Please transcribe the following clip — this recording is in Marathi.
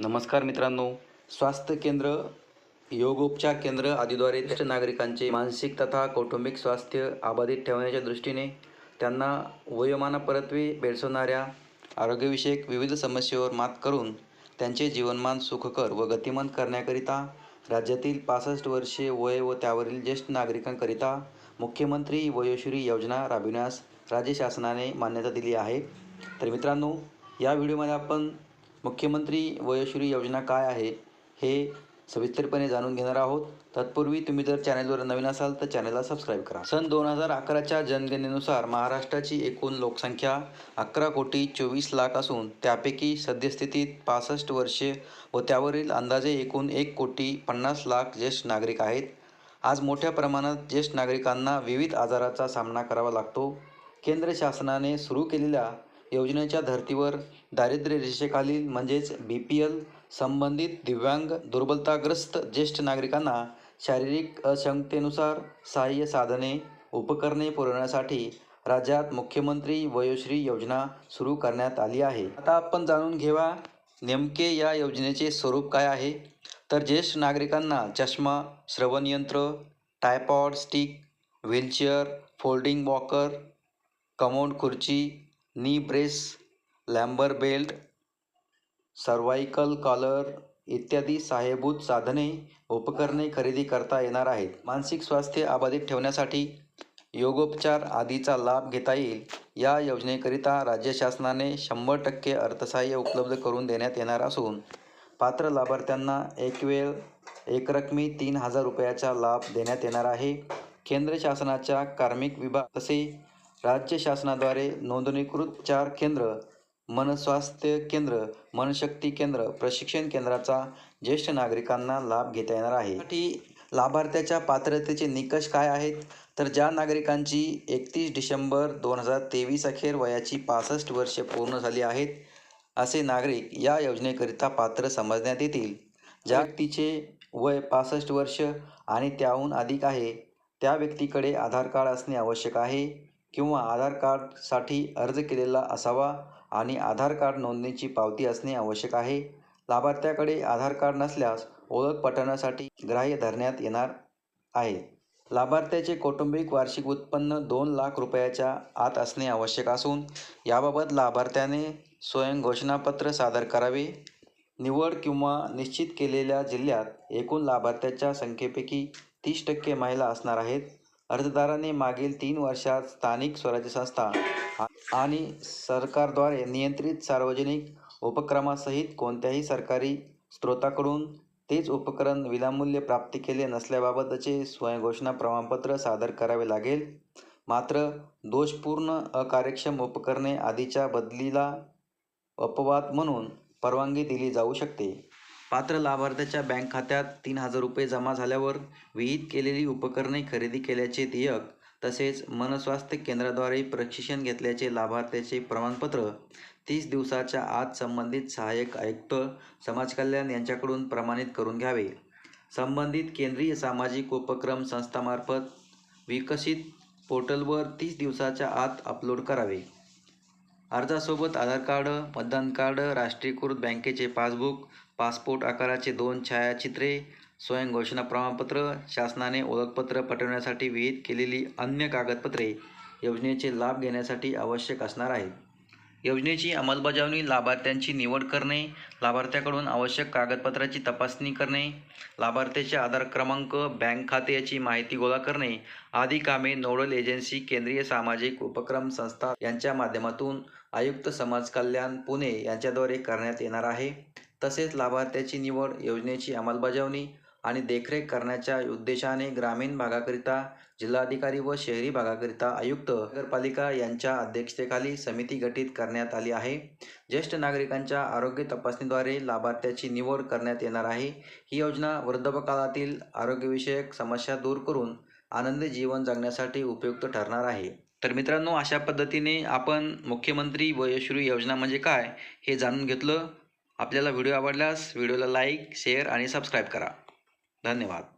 नमस्कार मित्रांनो. स्वास्थ्य केंद्र योगोपचार केंद्र आदीद्वारे ज्येष्ठ नागरिकांचे मानसिक तथा कौटुंबिक स्वास्थ्य अबाधित ठेवण्याच्या दृष्टीने त्यांना वयोमानापरत्वे भेडसवणाऱ्या आरोग्यविषयक विविध समस्येवर मात करून त्यांचे जीवनमान सुखकर व गतिमान करण्याकरिता राज्यातील पासष्ट वर्षे वय व त्यावरील ज्येष्ठ नागरिकांकरिता मुख्यमंत्री वयोश्री योजना राबविण्यास राज्य शासनाने मान्यता दिली आहे. तर मित्रांनो या व्हिडिओमध्ये आपण मुख्यमंत्री वयश्री योजना काय आहे हे सविस्तरपणे जाणून घेणार आहोत. तत्पूर्वी तुम्ही जर चॅनलवर नवीन असाल तर चॅनलला सबस्क्राईब करा. सन दोन हजार अकराच्या जनगणनेनुसार महाराष्ट्राची एकूण लोकसंख्या अकरा कोटी चोवीस लाख असून त्यापैकी सद्यस्थितीत पासष्ट वर्षे व त्यावरील अंदाजे एकूण एक कोटी पन्नास लाख ज्येष्ठ नागरिक आहेत. आज मोठ्या प्रमाणात ज्येष्ठ नागरिकांना विविध आजाराचा सामना करावा लागतो. केंद्र शासनाने सुरू केलेल्या योजनेच्या धर्तीवर दारिद्र्य रेषेखालील म्हणजेच बी पी एल संबंधित दिव्यांग दुर्बलताग्रस्त ज्येष्ठ नागरिकांना शारीरिक अक्षमतेनुसार सहाय्य साधने उपकरणे पुरवण्यासाठी राज्यात मुख्यमंत्री वयोश्री योजना सुरू करण्यात आली आहे. आता आपण जाणून घेवा नेमके या योजनेचे स्वरूप काय आहे? तर ज्येष्ठ नागरिकांना चष्मा श्रवणयंत्र tripod stick wheelchair folding walker commode खुर्ची knee brace lumbar belt cervical collar इत्यादी सहाय्यभूत साधने उपकरणे खरेदी करता येणार आहेत. मानसिक स्वास्थ्य अबाधित ठेवण्यासाठी योगोपचार आदीचा लाभ घेता येईल. या योजनेकरिता राज्य शासनाने शंभर टक्के अर्थसहाय्य उपलब्ध करून देण्यात येणार असून पात्र लाभार्थ्यांना एक वेळ एकरकमी तीन हजार रुपयाचा लाभ देण्यात येणार आहे. केंद्र शासनाच्या कार्मिक विभाग तसे राज्य शासनाद्वारे नोंदणीकृत चार केंद्र मनस्वास्थ्य केंद्र मनशक्ती केंद्र प्रशिक्षण केंद्राचा ज्येष्ठ नागरिकांना लाभ घेता येणार आहे. यासाठी लाभार्थ्याच्या पात्रतेचे निकष काय आहेत? तर ज्या नागरिकांची एकतीस डिसेंबर दोन हजार तेवीस अखेर वयाची पासष्ट वर्षे पूर्ण झाली आहेत असे नागरिक या योजनेकरिता पात्र समजण्यात येतील. ज्या व्यक्तीचे वय पासष्ट वर्ष आणि त्याहून अधिक आहे त्या व्यक्तीकडे आधार कार्ड असणे आवश्यक आहे. किंवा आधार कार्डसाठी अर्ज केलेला असावा आणि आधार कार्ड नोंदणीची पावती असणे आवश्यक आहे. लाभार्थ्याकडे आधार कार्ड नसल्यास ओळख पटवण्यासाठी ग्राह्य धरण्यात येणार आहे. लाभार्थ्याचे कौटुंबिक वार्षिक उत्पन्न दोन लाख रुपयाच्या आत असणे आवश्यक असून याबाबत लाभार्थ्याने स्वयं घोषणापत्र सादर करावे. निवड किंवा निश्चित केलेल्या जिल्ह्यात एकूण लाभार्थ्याच्या संख्येपैकी तीस टक्के महिला असणार आहेत. अर्जदाराने मागील तीन वर्षात स्थानिक स्वराज्य संस्था आणि सरकारद्वारे नियंत्रित सार्वजनिक उपक्रमासहित कोणत्याही सरकारी स्रोताकडून तेच उपकरण विनामूल्य प्राप्त केले नसल्याबाबतचे स्वयंघोषणा प्रमाणपत्र सादर करावे लागेल. मात्र दोषपूर्ण अकार्यक्षम उपकरणे आधीच्या बदलीला अपवाद म्हणून परवानगी दिली जाऊ शकते. पात्र लाभार्थ्याच्या बँक खात्यात तीन हजार रुपये जमा झाल्यावर विहित केलेली उपकरणे खरेदी केल्याचे देयक तसेच मनस्वास्थ्य केंद्राद्वारे प्रशिक्षण घेतल्याचे लाभार्थ्याचे प्रमाणपत्र तीस दिवसाच्या आत संबंधित सहाय्यक आयुक्त समाजकल्याण यांच्याकडून प्रमाणित करून घ्यावे. संबंधित केंद्रीय सामाजिक उपक्रम संस्थामार्फत विकसित पोर्टलवर तीस दिवसाच्या आत अपलोड करावे. अर्जासोबत आधार कार्ड मतदान कार्ड राष्ट्रीयकृत बँकेचे पासबुक पासपोर्ट आकाराचे दोन छायाचित्रे स्वयंघोषणा प्रमाणपत्र शासनाने ओळखपत्र पटवण्यासाठी विहित केलेली अन्य कागदपत्रे योजनेचे लाभ घेण्यासाठी आवश्यक असणार आहेत. योजनेची अंमलबजावणी लाभार्थ्यांची निवड करणे लाभार्थ्याकडून आवश्यक कागदपत्राची तपासणी करणे लाभार्थ्याचे आधार क्रमांक बँक खाते याची माहिती गोळा करणे आदी कामे नोडल एजन्सी केंद्रीय सामाजिक उपक्रम संस्था यांच्या माध्यमातून आयुक्त समाज कल्याण पुणे यांच्याद्वारे करण्यात येणार आहे. तसेच लाभार्थ्याची निवड योजनेची अंमलबजावणी आणि देखरेख करण्याच्या उद्देशाने ग्रामीण भागाकरिता जिल्हाधिकारी व शहरी भागाकरिता आयुक्त नगरपालिका यांच्या अध्यक्षतेखाली समिती गठीत करण्यात आली आहे. ज्येष्ठ नागरिकांच्या आरोग्य तपासणीद्वारे लाभार्थ्याची निवड करण्यात येणार आहे. ही योजना वृद्धापकाळातील आरोग्यविषयक समस्या दूर करून आनंदी जीवन जगण्यासाठी उपयुक्त ठरणार आहे. तर मित्रांनो अशा पद्धतीने आपण मुख्यमंत्री वयश्री योजना म्हणजे काय हे जाणून घेतलं. आपल्याला व्हिडिओ आवडल्यास व्हिडिओला लाईक शेअर आणि सबस्क्राईब करा. धन्यवाद.